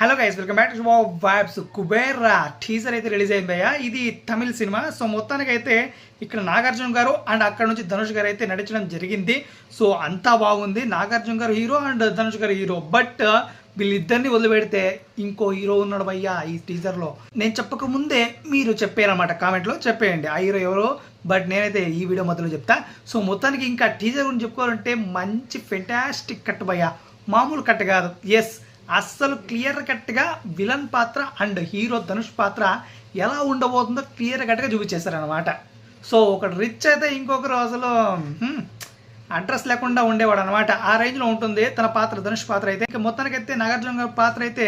Hello guys welcome back to vibes Kubera teaser అయితే release అయింది ఇది తమిళ సినిమా. సో మొత్తానికి అయితే ఇక్కడ నాగార్జున గారు అండ్ అక్కడ నుంచి ధనుష్ గారు అయితే నటించడం జరిగింది. సో అంతా బాగుంది. నాగార్జున గారు హీరో అండ్ ధనుష్ గారు హీరో బట్ వీళ్ళిద్దరిని వదిలిపెడితే ఇంకో హీరో ఉన్నాడు భయ్యా ఈ టీజర్లో నేను చెప్పక ముందే మీరు చెప్పారన్నమాట కామెంట్లో చెప్పేయండి. ఆ హీరో ఎవరో? బట్ నేనైతే ఈ వీడియో మధ్యలో చెప్తా. సో మొత్తానికి ఇంకా టీజర్ గురించి చెప్పుకోవాలంటే మంచి ఫెంటాస్టిక్ కట్ భయ్యా మామూలు కట్ కాదు. ఎస్ అస్సలు క్లియర్ కట్గా విలన్ పాత్ర అండ్ హీరో ధనుష్ పాత్ర ఎలా ఉండబోతుందో క్లియర్ కట్గా చూపించేశారనమాట సో ఒకడు రిచ్ అయితే ఇంకొకరు అసలు అడ్రస్ లేకుండా ఉండేవాడు అనమాట ఆ రేంజ్లో ఉంటుంది తన పాత్ర ధనుష్ పాత్ర అయితే. ఇంకా మొత్తానికైతే నాగార్జున గారి పాత్ర అయితే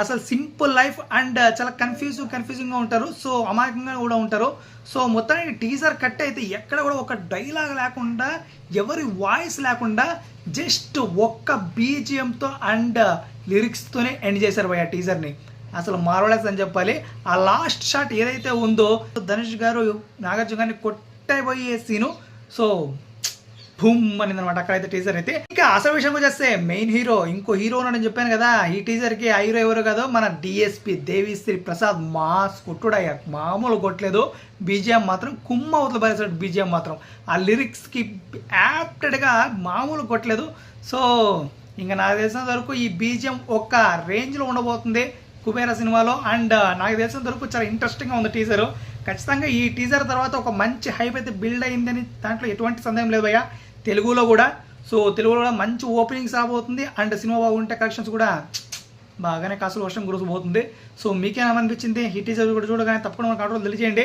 అసలు సింపుల్ లైఫ్ అండ్ చాలా కన్ఫ్యూజింగ్ కన్ఫ్యూజింగ్గా ఉంటారు. సో అమాయకంగా కూడా ఉంటారు. సో మొత్తానికి టీజర్ కట్ అయితే ఎక్కడ కూడా ఒక డైలాగ్ లేకుండా ఎవరి వాయిస్ లేకుండా జస్ట్ ఒక్క బీజిఎంతో అండ్ లిరిక్స్తోనే ఎండ్ చేశారు భయ టీజర్ని అసలు మార్వలెస్ అని చెప్పాలి. ఆ లాస్ట్ షాట్ ఏదైతే ఉందో ధనుష్ గారు నాగార్జున గారిని కొట్టబోయే సీను సో భూమ్ అనింది అనమాట అక్కడైతే టీజర్ అయితే. ఇంకా అసలు విషయం వచ్చేస్తే మెయిన్ హీరో ఇంకో హీరో అని చెప్పాను కదా. ఈ టీజర్కి ఆ హీరో ఎవరు కాదో మన డిఎస్పి దేవిశ్రీ ప్రసాద్ మాస్ కొట్టుడయ్యా. మామూలు కొట్టలేదు. బీజిఎం మాత్రం కుమ్మ అవతల పరిసాడు బీజిఎం మాత్రం. ఆ లిరిక్స్కి యాప్టెడ్గా మామూలు కొట్టలేదు. సో ఇంకా నాకు తెలిసినంత వరకు ఈ బీజిఎం ఒక్క రేంజ్లో ఉండబోతుంది కుబేర సినిమాలో. అండ్ నాకు తెలిసినంత వరకు చాలా ఇంట్రెస్టింగ్ ఉంది టీజర్ ఖచ్చితంగా ఈ టీజర్ తర్వాత ఒక మంచి హైప్ అయితే బిల్డ్ అయిందని దాంట్లో ఎటువంటి సందేహం లేదు భయ్యా తెలుగులో కూడా. సో తెలుగులో కూడా మంచి ఓపెనింగ్స్ రాబోతుంది. అండ్ సినిమా బాగుంటే కలెక్షన్స్ కూడా బాగానే కాసులు వర్షం కురిసిపోతుంది సో మీకేమనిపించింది? ఈ టీజర్ కూడా చూడగానే తప్పకుండా మనకు కంట్రోల్ తెలియజేయండి.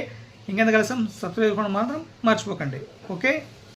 ఇంకెంత కలిసం సబ్స్క్రైబ్ చేసుకోవడం మాత్రం మర్చిపోకండి. ఓకే